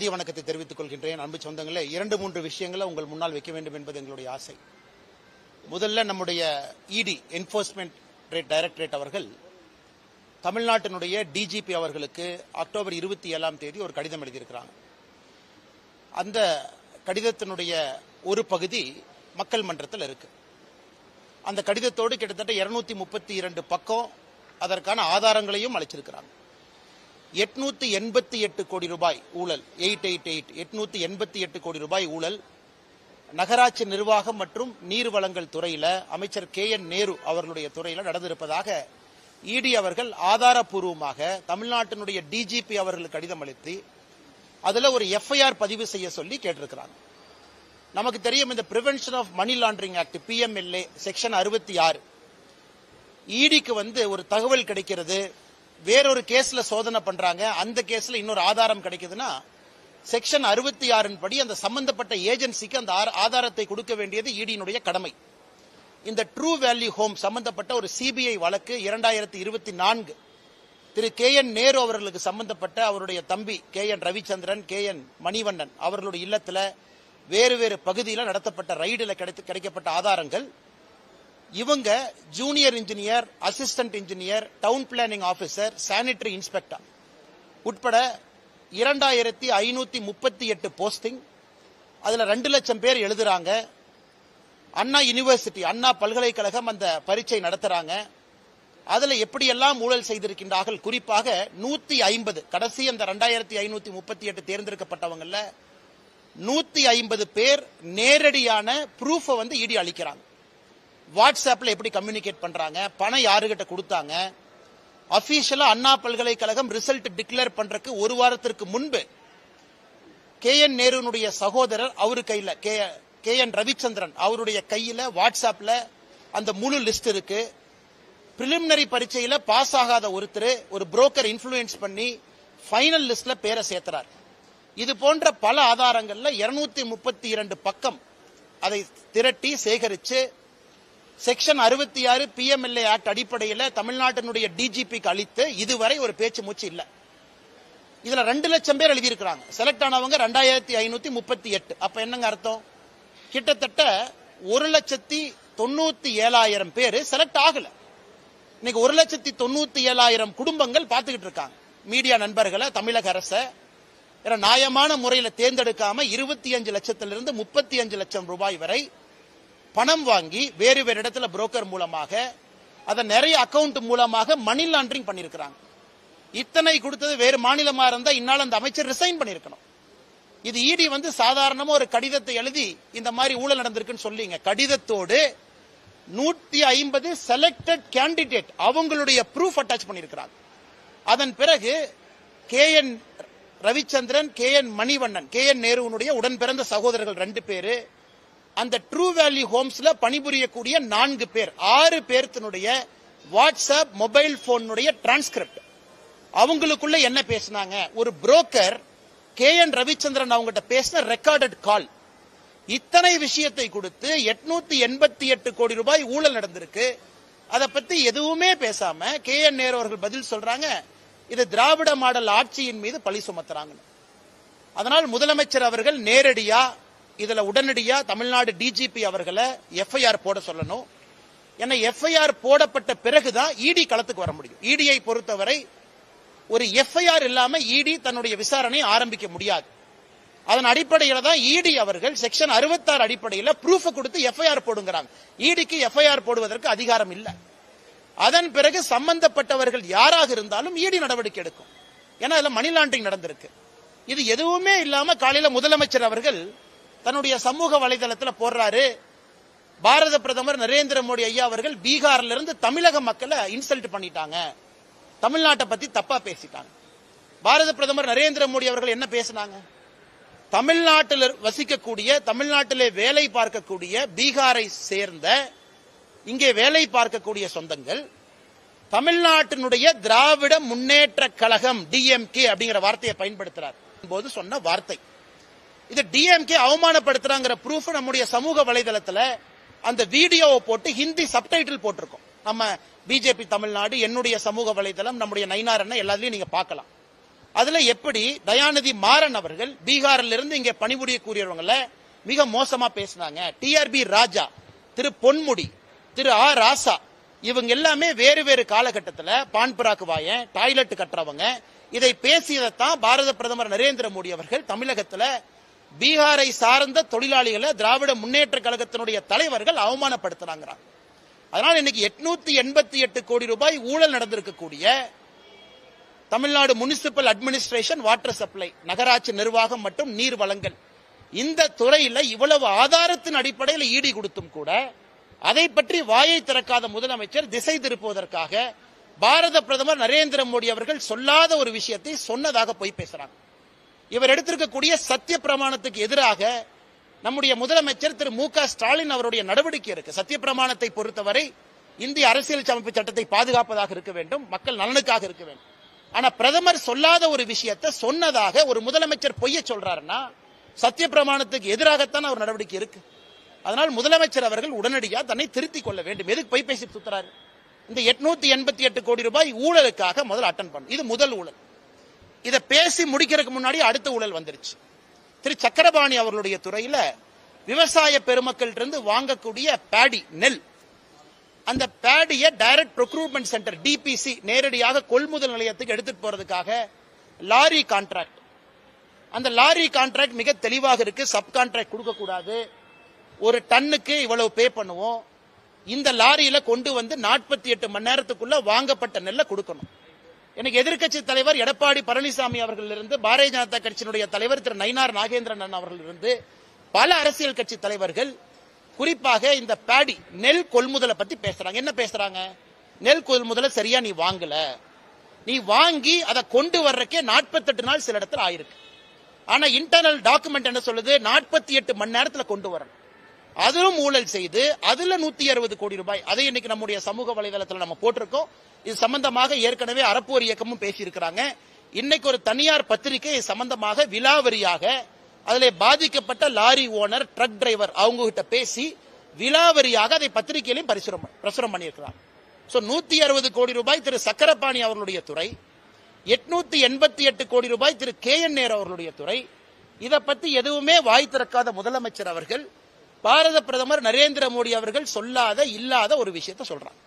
மதிய வணக்கத்தை தெரிவித்துக் கொள்கின்றேன். அன்பு சொந்தங்களே இரண்டு மூன்று விஷயங்களை உங்கள் முன்னால் வைக்க வேண்டும் என்பது எங்களுடைய ஆசை. முதல்ல நம்முடைய இடி என்போர்ஸ்மெண்ட் டைரக்டரேட் அவர்கள் தமிழ்நாட்டினுடைய டிஜிபி அவர்களுக்கு அக்டோபர் இருபத்தி ஏழாம் தேதி ஒரு கடிதம் எழுதியிருக்கிறாங்க. அந்த கடிதத்தினுடைய ஒரு பகுதி மக்கள் மன்றத்தில் இருக்கு. அந்த கடிதத்தோடு கிட்டத்தட்ட இருநூத்தி முப்பத்தி இரண்டு பக்கம் அதற்கான ஆதாரங்களையும் அழைச்சிருக்கிறாங்க எட்நூத்தி எண்பத்தி எட்டு கோடி ரூபாய் ஊழல். Eight eight eight. எட்நூத்தி எண்பத்தி எட்டு கோடி ரூபாய் ஊழல். நகராட்சி நிர்வாகம் மற்றும் நீர் வளங்கள் துறையில அமைச்சர் கே என் நேரு அவர்களுடைய துறையில நடந்திருப்பதாக இடி அவர்கள் ஆதாரப்பூர்வமாக தமிழ்நாட்டினுடைய டிஜிபி அவர்களுக்கு கடிதம் அளித்து அதுல ஒரு எஃப்ஐஆர் பதிவு செய்ய சொல்லி கேட்டிருக்கிறாங்க. நமக்கு தெரியும் இந்த prevention of money laundering act PMLA section அறுபத்தி ஆறு. இடிக்கு வந்து ஒரு தகவல் கிடைக்கிறது. வேறொரு கேஸ்ல சோதனை பண்றாங்க. அந்த கேஸ்ல இன்னொரு ஆதாரம் கிடைக்குதுன்னா செக்ஷன் அறுபத்தி ஆறின் படி அந்த சம்பந்தப்பட்ட ஏஜென்சிக்கு அந்த ஆதாரத்தை கொடுக்க வேண்டியது இடியினுடைய கடமை. இந்த ட்ரூ வேல்யூ ஹோம் சம்பந்தப்பட்ட ஒரு சிபிஐ வழக்கு இரண்டாயிரத்தி இருபத்தி நான்கு. திரு கே என் நேரு அவர்களுக்கு சம்பந்தப்பட்ட அவருடைய தம்பி K N Ravichandran K N Manivannan அவர்களுடைய இல்லத்தில் வேறு வேறு பகுதியில் நடத்தப்பட்ட ரைடில் கிடைத்து கிடைக்கப்பட்ட ஆதாரங்கள். இவங்க junior engineer assistant engineer town planning officer sanitary inspector உட்பட இரண்டாயிரத்தி ஐநூத்தி முப்பத்தி எட்டு போஸ்டிங் அதுல ரெண்டு லட்சம் பேர் எழுதுறாங்க. அண்ணா யுனிவர்சிட்டி அண்ணா பல்கலைக்கழகம் அந்த பரீட்சை நடத்துறாங்க. அதுல எப்படியெல்லாம் ஊழல் செய்திருக்கின்றார்கள்? குறிப்பாக நூத்தி ஐம்பது கடைசி அந்த ரெண்டாயிரத்தி ஐநூத்தி முப்பத்தி எட்டு தேர்ந்தெடுக்கப்பட்டவங்கல்ல நூத்தி ஐம்பது பேர் நேரடியான ப்ரூஃபை வந்து இடி அளிக்கிறாங்க. வாட்ஸ்அப்பில் எப்படி கம்யூனிகேட் பண்ணுறாங்க பணம் யாருக்கிட்ட கொடுத்தாங்க அஃபீஷியலாக அண்ணா பல்கலைக்கழகம் ரிசல்ட் டிக்ளேர் பண்ணுறதுக்கு ஒரு வாரத்திற்கு முன்பு கே என் நேருனுடைய சகோதரர் அவரு கையில் கே கே என் ரவிச்சந்திரன் அவருடைய கையில் வாட்ஸ்அப்பில் அந்த முழு லிஸ்ட் இருக்கு. பிரிலிமினரி பரீட்சையில் பாஸ் ஆகாத ஒருத்தர் ஒரு புரோக்கர் இன்ஃப்ளூயன்ஸ் பண்ணி ஃபைனல் லிஸ்ட்ல பேரை சேர்த்துறார். இது போன்ற பல ஆதாரங்களில் இருநூத்தி முப்பத்தி இரண்டு பக்கம் அதை திரட்டி சேகரித்து செக்ஷன் அறுபத்தி ஆறு பிஎம்எல்ஏ ஆக்ட் அடிப்படையில் தமிழ்நாட்டினுடைய டிஜிபிக்கு அளித்து இதுவரை ஒரு பேச்சு மூச்சு இல்லை. இதுல ரெண்டு லட்சம் பேர் எழுதியிருக்கிறாங்க. செலக்ட் ஆனவங்க ரெண்டாயிரத்தி ஐநூத்தி முப்பத்தி எட்டு. அப்ப என்னங்க அர்த்தம்? கிட்டத்தட்ட ஒரு லட்சத்தி தொண்ணூத்தி ஏழாயிரம் பேர் செலக்ட் ஆகல. இன்னைக்கு ஒரு லட்சத்தி தொண்ணூத்தி ஏழாயிரம் குடும்பங்கள் பார்த்துக்கிட்டு இருக்காங்க. மீடியா நண்பர்களை தமிழக அரசை ஏன்னா நியாயமான முறையில் தேர்ந்தெடுக்காம இருபத்தி அஞ்சு லட்சத்திலிருந்து முப்பத்தி அஞ்சு லட்சம் ரூபாய் வரை பணம் வாங்கி வேறு வேறு இடத்துல புரோக்கர் மூலமாக அதை நிறைய அக்கவுண்ட் மூலமாக மணி லாண்டரிங் பண்ணியிருக்கிறாங்க இத்தனை கொடுத்தது வேறு மாநிலமா இருந்தால் இந்நாள் அந்த அமைச்சர் ரிசைன் பண்ணியிருக்கணும் இது இடி வந்து சாதாரணமாக ஒரு கடிதத்தை எழுதி இந்த மாதிரி ஊழல் நடந்திருக்குன்னு சொல்லிங்க. கடிதத்தோடு நூத்தி ஐம்பது செலக்டட் கேண்டிடேட் அவங்களுடைய ப்ரூஃப் அட்டாச் பண்ணியிருக்கிறாங்க அதன் பிறகு K N Ravichandran K N Manivannan K N நேருவனுடைய உடன் பிறந்த சகோதரர்கள் ரெண்டு பேரு அந்த ட்ரூ வேல்யூ ஹோம்ஸ்ல பணிபுரியக்கூடிய நான்கு பேர் ஆறு பேர்த்தினுடைய வாட்ஸ்அப் மொபைல் போனுடைய டிரான்ஸ்கிரிப்ட் அவங்களுக்குள்ள என்ன பேசினாங்க? ஒரு புரோக்கர் கே என் ரவிச்சந்திரன் அவங்ககிட்ட பேசின ரெக்கார்டட் கால் இத்தனை விஷயத்தை கொடுத்து எட்நூத்தி எண்பத்தி எட்டு கோடி ரூபாய் ஊழல் நடந்திருக்கு. அதை பத்தி எதுவுமே பேசாம கே என் நேரு அவர்கள் பதில் சொல்றாங்க இது திராவிட மாடல் ஆட்சியின் மீது பழி சுமத்துறாங்க அதனால் முதலமைச்சர் அவர்கள் நேரடியா இதுல உடனடியா தமிழ்நாடு டிஜிபி அவர்களை எஃப்ஐஆர் போட சொல்லணும். ஏன்னா எஃப்ஐஆர் போடப்பட்ட பிறகுதான் இடி களத்துக்கு வர முடியும். இடியை பொறுத்தவரை ஒரு எஃப்ஐஆர் இல்லாம இடி தன்னுடைய விசாரணை ஆரம்பிக்க முடியாது. அதன் அடிப்படையில் தான் இடி அவர்கள் செக்ஷன் 66 அடிப்படையில் ப்ரூஃப் கொடுத்து எஃப்ஐஆர் போடுங்கிறாங்க. இடிக்கு எஃப்ஐஆர் போடுவதற்கு அதிகாரம் இல்லை. அதன் பிறகு சம்பந்தப்பட்டவர்கள் யாராக இருந்தாலும் இடி நடவடிக்கை எடுக்கும். ஏன்னா அதுல மணி லாண்டரிங் நடந்திருக்கு. இது எதுவுமே இல்லாம காலையில முதலமைச்சர் அவர்கள் தன்னுடைய சமூக வலைதளத்தில் போடுறாரு. பாரத பிரதமர் நரேந்திர மோடி ஐயா அவர்கள் பீகார்ல இருந்து தமிழக மக்களை இன்சல்ட் பண்ணிட்டாங்க. தமிழ்நாட்டை பத்தி தப்பா பேசிட்டாங்க. பாரத பிரதமர் நரேந்திர மோடி அவர்கள் என்ன பேசினாங்க? தமிழ்நாட்டில் வசிக்கக்கூடிய தமிழ்நாட்டிலே வேலை பார்க்கக்கூடிய பீகாரை சேர்ந்த இங்கே வேலை பார்க்கக்கூடிய சொந்தங்கள் தமிழ்நாட்டினுடைய திராவிட முன்னேற்ற கழகம் டிஎம்கே அப்படிங்கிற வார்த்தையை பயன்படுத்துறார். போது சொன்ன வார்த்தை. இது டிஎம்கே அவமானப்படுத்துறாங்கிற ப்ரூஃப் நம்முடைய சமூக வலைதளத்துல அந்த வீடியோவை போட்டு ஹிந்தி சப்டைட்டில் போட்டிருக்கோம். நம்ம பிஜேபி தமிழ்நாடு என்னுடைய சமூக வலைதளம் நம்முடைய நைனார் அண்ணன் எல்லாத்துலயும் நீங்க பார்க்கலாம். அதுல எப்படி தயாநிதி மாறன் அவர்கள் பீகாரில் இருந்து இங்க பணிபுரியக்கூடியவங்கள மிக மோசமா பேசினாங்க. டிஆர்பி ராஜா திரு பொன்முடி திரு ஆ ராசா இவங்க எல்லாமே வேறு வேறு காலகட்டத்தில் பான்புராக்கு வாயன் டாய்லெட் கட்டுறவங்க. இதை பேசியதைத்தான் பாரத பிரதமர் நரேந்திர மோடி அவர்கள் தமிழகத்துல பீகாரை சார்ந்த தொழிலாளிகளை திராவிட முன்னேற்ற கழகத்தினுடைய தலைவர்கள் அவமானப்படுத்தினாங்கிறாங்க அதனால் இன்னைக்கு எட்நூத்தி எண்பத்தி எட்டு கோடி ரூபாய் ஊழல் நடந்திருக்கக்கூடிய Tamil Nadu municipal administration water supply நகராட்சி நிர்வாகம் மற்றும் நீர் வழங்கல். இந்த துறையில இவ்வளவு ஆதாரத்தின் அடிப்படையில் ஈடி கொடுத்தும் கூட அதை பற்றி வாயை திறக்காத முதலமைச்சர் திசை திருப்புவதற்காக பாரத பிரதமர் நரேந்திர மோடி அவர்கள் சொல்லாத ஒரு விஷயத்தை சொன்னதாக போய் பேசுறாங்க. இவர் எடுத்திருக்கக்கூடிய சத்திய பிரமாணத்துக்கு எதிராக நம்முடைய முதலமைச்சர் திரு மு க ஸ்டாலின் அவருடைய நடவடிக்கை இருக்கு. சத்திய பிரமாணத்தை பொறுத்தவரை இந்திய அரசியல் அமைப்பு சட்டத்தை பாதுகாப்பதாக இருக்க வேண்டும். மக்கள் நலனுக்காக இருக்க வேண்டும். ஆனா பிரதமர் சொல்லாத ஒரு விஷயத்தை சொன்னதாக ஒரு முதலமைச்சர் பொய்ய சொல்றாருன்னா சத்திய பிரமாணத்துக்கு எதிராகத்தான் அவர் நடவடிக்கை இருக்கு. அதனால் முதலமைச்சர் அவர்கள் உடனடியாக தன்னை திருத்திக் கொள்ள வேண்டும். எதுக்கு பொய் பேசி சுத்துறாரு? இந்த எட்நூத்தி எண்பத்தி எட்டு கோடி ரூபாய் ஊழலுக்காக முதல் அட்டன் பண்ணும் இது முதல் ஊழல். இதை பேசி முடிக்கிறதுக்கு முன்னாடி அடுத்த ஊழல் வந்துருச்சு. திரு சக்கரபாணி அவர்களுடைய துறையில விவசாய பெருமக்கள் இருந்து வாங்கக்கூடிய பேடி நெல். அந்த பேடியை டைரக்ட் ப்ரொக்ரூட்மெண்ட் சென்டர் டிபிசி நேரடியாக கொள்முதல் நிலையத்துக்கு எடுத்துட்டு போறதுக்காக லாரி கான்ட்ராக்ட் அந்த லாரி கான்ட்ராக்ட் மிக தெளிவாக இருக்கு. சப் கான்ட்ராக்ட் கொடுக்க கூடாது. ஒரு டன்னுக்கு இவ்வளவு பே பண்ணுவோம். இந்த லாரியில கொண்டு வந்து நாற்பத்தி எட்டு மணி நேரத்துக்குள்ள வாங்கப்பட்ட நெல்லை கொடுக்கணும். எனக்கு எதிர்க்கட்சி தலைவர் எடப்பாடி பழனிசாமி அவர்களிலிருந்து பாரதிய ஜனதா கட்சியினுடைய தலைவர் திரு நயினார் நாகேந்திரன் அவர்களிலிருந்து இருந்து பல அரசியல் கட்சி தலைவர்கள் குறிப்பாக இந்த பேடி நெல் கொள்முதலை பத்தி பேசுறாங்க. என்ன பேசுறாங்க? நெல் கொள்முதலை சரியா நீ வாங்கல. நீ வாங்கி அதை கொண்டு வர்றக்கே நாற்பத்தெட்டு நாள் சில இடத்துல ஆயிருக்கு. ஆனா இன்டர்னல் டாக்குமெண்ட் என்ன சொல்லுது? நாற்பத்தி எட்டு மணி நேரத்துல கொண்டு வரணும். அதிலும் ஊழல் செய்து அதுல நூத்தி அறுபது கோடி ரூபாய் அதை இன்னைக்கு நம்முடைய சமூக வலைதளத்தில் நம்ம போட்டிருக்கோம். இது சம்பந்தமாக ஏற்கனவே அறப்போர் இயக்கமும் பேசியிருக்கிறாங்க. இன்னைக்கு ஒரு தனியார் பத்திரிகை சம்பந்தமாக விலாவரியாக அதிலே பாதிக்கப்பட்ட லாரி ஓனர் ட்ரக் டிரைவர் அவங்க கிட்ட பேசி விலாவரியாக அதை பத்திரிகையிலையும் பரிசுரம் பிரசுரம் பண்ணியிருக்கிறாங்க சோ நூத்தி அறுபது கோடி ரூபாய் திரு சக்கரபாணி அவர்களுடைய துறை எட்நூத்தி எண்பத்தி எட்டு கோடி ரூபாய் திரு கே என் நேர் அவர்களுடைய துறை. இதை பத்தி எதுவுமே வாய் திறக்காத முதலமைச்சர் அவர்கள் பாரத பிரதமர் நரேந்திர மோடி அவர்கள் சொல்லாத இல்லாத ஒரு விஷயத்தை சொல்றாங்க.